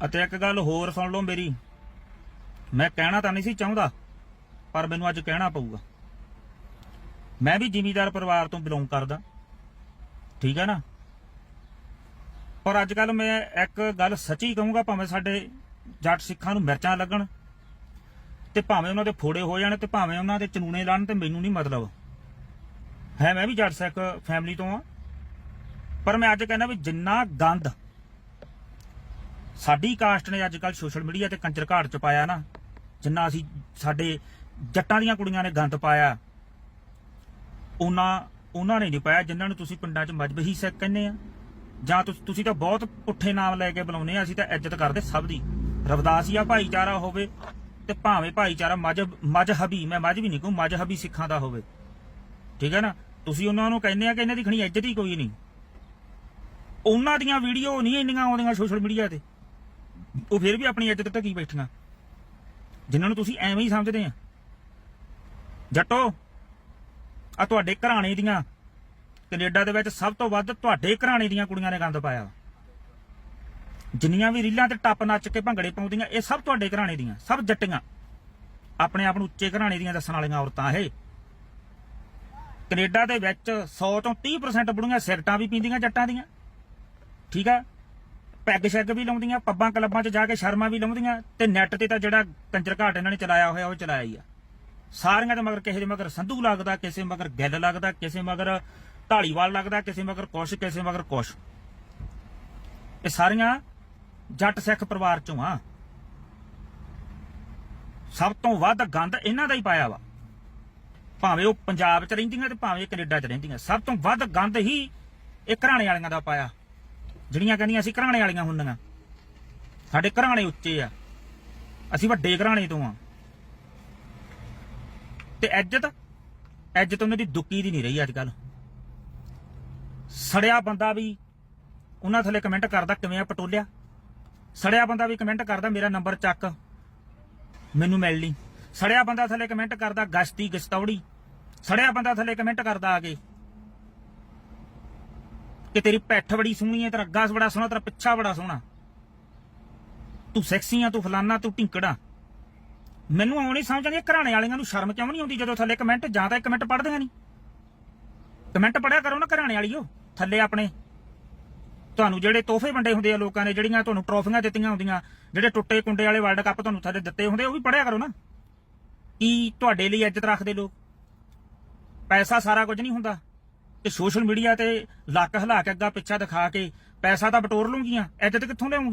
ਅਤੇ ਇੱਕ ਗੱਲ ਹੋਰ ਸੁਣ ਲਓ ਮੇਰੀ। ਮੈਂ ਕਹਿਣਾ ਤਾਂ ਨਹੀਂ ਸੀ ਚਾਹੁੰਦਾ, ਪਰ ਮੈਨੂੰ ਅੱਜ ਕਹਿਣਾ ਪਊਗਾ। ਮੈਂ ਵੀ ਜ਼ਿਮੀਦਾਰ ਪਰਿਵਾਰ ਤੋਂ ਬਿਲੋਂਗ ਕਰਦਾ, ਠੀਕ ਹੈ ਨਾ? ਪਰ ਅੱਜ ਕੱਲ ਮੈਂ ਇੱਕ ਗੱਲ ਸੱਚੀ ਕਹੂੰਗਾ, ਭਾਵੇਂ ਸਾਡੇ ਜੱਟ ਸਿੱਖਾਂ ਨੂੰ ਮਿਰਚਾਂ ਲੱਗਣ ਤੇ ਭਾਵੇਂ ਉਹਨਾਂ ਦੇ ਫੋੜੇ ਹੋ ਜਾਣ ਤੇ ਭਾਵੇਂ ਉਹਨਾਂ ਦੇ ਚਨੂਨੇ ਲਾਣ ਤੇ ਮੈਨੂੰ ਨਹੀਂ ਮਤਲਬ। ਹੈ, ਮੈਂ ਵੀ ਜੱਟ ਸਿੱਖ ਫੈਮਿਲੀ ਤੋਂ ਆ, ਪਰ ਮੈਂ ਅੱਜ ਕਹਿੰਦਾ ਵੀ ਜਿੰਨਾ ਗੰਦ ਸਾਡੀ ਕਾਸਟ ਨੇ ਅੱਜ ਕੱਲ ਸੋਸ਼ਲ ਮੀਡੀਆ ਤੇ ਕੰਚਰ ਘਾਟ ਚ ਪਾਇਆ ਨਾ, ਜਿੰਨਾ ਅਸੀਂ ਸਾਡੇ ਜੱਟਾਂ ਦੀਆਂ ਕੁੜੀਆਂ ਨੇ ਗੰਦ ਪਾਇਆ, ਉਹਨਾਂ ਉਹਨਾਂ ਨੇ ਨਹੀਂ ਪਾਇਆ, ਜਿਨ੍ਹਾਂ ਨੂੰ ਤੁਸੀਂ ਪਿੰਡਾਂ 'ਚ ਮਜਬਹੀ ਸਿੱਖ ਕਹਿੰਦੇ ਆ। ਜਾਂ ਤੁਸ- ਤੁਸੀਂ ਤਾਂ ਬਹੁਤ ਪੁੱਠੇ ਨਾਮ ਲੈ ਕੇ ਬੁਲਾਉਂਦੇ ਆ, ਅਸੀਂ ਤਾਂ ਇੱਜ਼ਤ ਕਰਦੇ ਸਭ ਦੀ। ਰਵਦਾਸੀਆ ਭਾਈਚਾਰਾ ਹੋਵੇ ਤੇ ਭਾਵੇਂ ਭਾਈਚਾਰਾ ਮਜਬ ਮਜਹਬੀ, ਮੈਂ ਮਜਬੀ ਨਹੀਂ ਕਹੂੰ, ਮਜਹਬੀ ਸਿੱਖਾਂ ਦਾ ਹੋਵੇ। ਠੀਕ ਹੈ ਨਾ? ਤੁਸੀਂ ਉਹਨਾਂ ਨੂੰ ਕਹਿੰਦੇ ਆ ਕਿ ਇਹਨਾਂ ਦੀ ਖਣੀ ਇੱਜ਼ਤ ਹੀ ਕੋਈ ਨਹੀਂ। ਉਹਨਾਂ ਦੀਆਂ ਵੀਡੀਓ ਨਹੀਂ ਇੰਨੀਆਂ ਆਉਂਦੀਆਂ ਸੋਸ਼ਲ ਮੀਡੀਆ ਤੇ। ਉਹ ਫਿਰ ਵੀ ਆਪਣੀ ਇੱਜ਼ਤ ਢਕੀ ਬੈਠੀਆਂ? ਜਿਨ੍ਹਾਂ ਨੂੰ ਤੁਸੀਂ ਐਵੇਂ ਹੀ ਸਮਝਦੇ ਆ। ਜੱਟੋ ਆ ਤੁਹਾਡੇ ਘਰਾਣੇ ਦੀਆਂ, ਕੈਨੇਡਾ ਦੇ ਵਿੱਚ ਸਭ ਤੋਂ ਵੱਧ ਤੁਹਾਡੇ ਘਰਾਣੇ ਦੀਆਂ ਕੁੜੀਆਂ ਨੇ ਗੰਦ ਪਾਇਆ। ਜਿੰਨੀਆਂ ਵੀ ਰੀਲਾਂ ਤੇ ਟੱਪ ਨੱਚ ਕੇ ਭੰਗੜੇ ਪਾਉਂਦੀਆਂ, ਇਹ ਸਭ ਤੁਹਾਡੇ ਘਰਾਣੇ ਦੀਆਂ, ਸਭ ਜੱਟੀਆਂ। ਆਪਣੇ ਆਪ ਨੂੰ ਉੱਚੇ ਘਰਾਣੇ ਦੀਆਂ ਦੱਸਣ ਵਾਲੀਆਂ ਔਰਤਾਂ ਇਹ। ਕੈਨੇਡਾ ਦੇ ਵਿੱਚ 100 ਤੋਂ 30% ਬੁੜੀਆਂ ਸਿਗਰਟਾਂ ਵੀ ਪੀਂਦੀਆਂ, ਜੱਟਾਂ ਦੀਆਂ। ਠੀਕ ਆ? ਪੈਗ ਸ਼ੈਗ ਵੀ ਲਾਉਂਦੀਆਂ, ਪੱਬਾਂ ਕਲੱਬਾਂ 'ਚ ਜਾ ਕੇ ਸ਼ਰਮਾ ਵੀ ਲਾਉਂਦੀਆਂ, ਤੇ ਨੈੱਟ ਤੇ ਤਾਂ ਜਿਹੜਾ ਕੰਜਰ ਘਾਟ ਇਹਨਾਂ ਨੇ ਚਲਾਇਆ ਹੋਇਆ, ਉਹ ਚਲਾਇਆ ਹੀ ਆ। ਸਾਰਿਆਂ ਦੇ ਮਗਰ ਕਿਸੇ ਦੇ ਮਗਰ ਸੰਧੂ ਲੱਗਦਾ, ਕਿਸੇ ਮਗਰ ਗਿੱਲ ਲੱਗਦਾ, ਕਿਸੇ ਮਗਰ ਢਾਲੀਵਾਲ ਲੱਗਦਾ, ਕਿਸੇ ਮਗਰ ਕੁਛ, ਕਿਸੇ ਮਗਰ ਕੁਛ। ਇਹ ਸਾਰੀਆਂ ਜੱਟ ਸਿੱਖ ਪਰਿਵਾਰ ਚੋਂ ਆ। ਸਭ ਤੋਂ ਵੱਧ ਗੰਦ ਇਹਨਾਂ ਦਾ ਹੀ ਪਾਇਆ ਵਾ। ਭਾਵੇਂ ਉਹ ਪੰਜਾਬ 'ਚ ਰਹਿੰਦੀਆਂ ਤੇ ਭਾਵੇਂ ਕੈਨੇਡਾ 'ਚ ਰਹਿੰਦੀਆਂ, ਸਭ ਤੋਂ ਵੱਧ ਗੰਦ ਹੀ ਇਹ ਘਰਾਣੇ ਵਾਲਿਆਂ ਦਾ ਪਾਇਆ। ਜਿਹੜੀਆਂ ਕਹਿੰਦੀਆਂ ਅਸੀਂ ਘਰਾਣੇ ਵਾਲੀਆਂ ਹੁੰਦੀਆਂ। ਸਾਡੇ ਘਰਾਣੇ ਉੱਚੇ ਆ। ਅਸੀਂ ਵੱਡੇ ਘਰਾਣੇ ਤੋਂ ਆ। ਤੇ ਇੱਜ਼ਤ ਇੱਜ਼ਤ ਉਹਨਾਂ ਦੀ ਦੁੱਕੀ ਦੀ ਨਹੀਂ ਰਹੀ ਅੱਜ ਕੱਲ ਸੜਿਆ ਬੰਦਾ ਵੀ ਉਹਨਾਂ ਥੱਲੇ ਕਮੈਂਟ ਕਰਦਾ, ਕਿਵੇਂ ਆ ਪਟੋਲਿਆ? ਸੜਿਆ ਬੰਦਾ ਵੀ ਕਮੈਂਟ ਕਰਦਾ, ਮੇਰਾ ਨੰਬਰ ਚੱਕ। ਮੈਨੂੰ ਮਿਲ ਲਈ ਸੜਿਆ ਬੰਦਾ ਥੱਲੇ ਕਮੈਂਟ ਕਰਦਾ, ਗਸ਼ਤੀ, ਗਸਤੌੜੀ। ਸੜਿਆ ਬੰਦਾ ਥੱਲੇ ਕਮੈਂਟ ਕਰਦਾ ਆ ਕੇ। ਕਿ ਤੇਰੀ ਪਿੱਠ ਬੜੀ ਸੋਹਣੀ ਹੈ, ਤੇਰਾ ਅੱਗਾ ਬੜਾ ਸੋਹਣਾ, ਤੇਰਾ ਪਿੱਛਾ ਬੜਾ ਸੋਹਣਾ। ਤੂੰ ਸੈਕਸੀ ਆ, ਤੂੰ ਫਲਾਨਾ, ਤੂੰ ਢਿੰਕੜਾ ਮੈਨੂੰ ਆਉਣੀ ਸਮਝ ਆਉਂਦੀ ਘਰਾਣੇ ਵਾਲਿਆਂ ਨੂੰ ਸ਼ਰਮ ਕਿਉਂ ਨਹੀਂ ਆਉਂਦੀ ਜਦੋਂ ਥੱਲੇ ਕਮੈਂਟ ਜਾਂ ਤਾਂ ਕਮੈਂਟ ਪੜ੍ਹਦੇ ਨਹੀਂ। ਕਮੈਂਟ ਪੜਿਆ ਕਰੋ ਨਾ ਘਰਾਣੇ ਵਾਲਿਓ ਥੱਲੇ ਆਪਣੇ। ਤੁਹਾਨੂੰ ਜਿਹੜੇ ਤੋਹਫੇ ਵੰਡੇ ਹੁੰਦੇ ਆ ਲੋਕਾਂ ਨੇ ਜਿਹੜੀਆਂ ਤੁਹਾਨੂੰ ਟਰੋਫੀਆਂ ਦਿੱਤੀਆਂ ਹੁੰਦੀਆਂ, ਜਿਹੜੇ ਟੁੱਟੇ ਕੁੰਡੇ ਵਾਲੇ ਵਰਲਡ ਕੱਪ ਤੁਹਾਨੂੰ ਥੱਲੇ ਦਿੱਤੇ ਹੁੰਦੇ, ਉਹ ਵੀ ਪੜਿਆ ਕਰੋ ਨਾ। ਕੀ ਤੁਹਾਡੇ ਲਈ ਇੱਜ਼ਤ ਰੱਖਦੇ ਲੋਕ? ਪੈਸਾ ਸਾਰਾ ਕੁਝ ਨਹੀਂ ਹੁੰਦਾ। ਤੇ ਸੋਸ਼ਲ ਮੀਡੀਆ ਤੇ ਲੱਕ ਹਿਲਾ ਕੇ ਅੱਗਾ ਪਿੱਛਾ ਦਿਖਾ ਕੇ ਪੈਸਾ ਤਾਂ ਬਟੋਰ ਲੂੰਗੀਆਂ ਇੱਜ਼ਤ ਕਿੱਥੋਂ ਲਿਆਉਂਗੀਆਂ